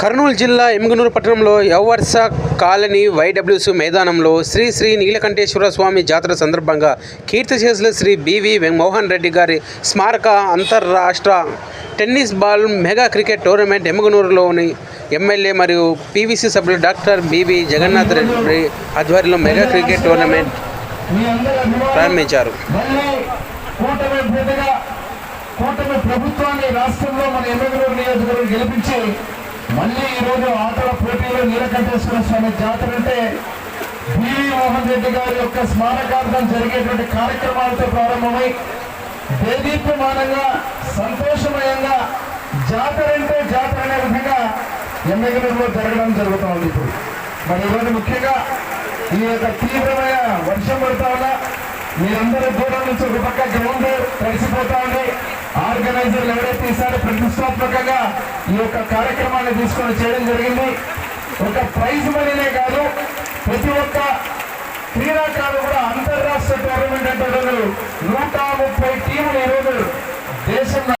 కర్నూలు జిల్లా ఎమ్మిగనూరు పట్టణంలో యవర్స కాలనీ వైడబ్ల్యూసీ మైదానంలో శ్రీ శ్రీ నీలకంఠేశ్వర స్వామి జాతర సందర్భంగా కీర్తిశేషుల శ్రీ బివి మోహన్ రెడ్డి గారి స్మారక అంతర్రాష్ట్ర tennis ball mega cricket tournament ఎమ్మగనూరులోని MLA మరియు పీవీసీ సభ్యులు డాక్టర్ బివి జగన్నాథ్ రెడ్డి ఆధ్వర్యంలో మెగా క్రికెట్ టోర్నమెంట్ ప్రారంభించారు. ప్రభుత్వాన్ని రాష్ట్రంలో మన ఎమ్మెల్యే నియోజకవర్గం గెలిపించి మళ్ళీ ఈ రోజు ఆటల పోటీలో నీలకంఠేశ్వర స్వామి జాతర అంటే బివి మోహన్ రెడ్డి గారి యొక్క స్మారకార్థం జరిగేటువంటి కార్యక్రమాలతో ప్రారంభమై దేదీప్యమానంగా సంతోషమయంగా జాతర అంటే జాతర అనే విధంగా ఎమ్మెల్యేలో జరగడం జరుగుతూ ఉంది ఇప్పుడు. మరి ఈరోజు ముఖ్యంగా ఈ యొక్క తీవ్రమైన వర్షం పడతా ఉన్నా మీరందరూ దూరం నుంచి ఒక పక్క ఆర్గనైజర్లు ఎవరైతే ఈసారి ప్రతిష్టాత్మకంగా ఈ యొక్క కార్యక్రమాన్ని తీసుకొని చేయడం జరిగింది. ఒక ప్రైజ్ మనీనే కాదు ప్రతి ఒక్క క్రీడాకారులు కూడా అంతర్రాష్ట్ర టోర్నమెంట్ అంటే నూట ముప్పై టీములు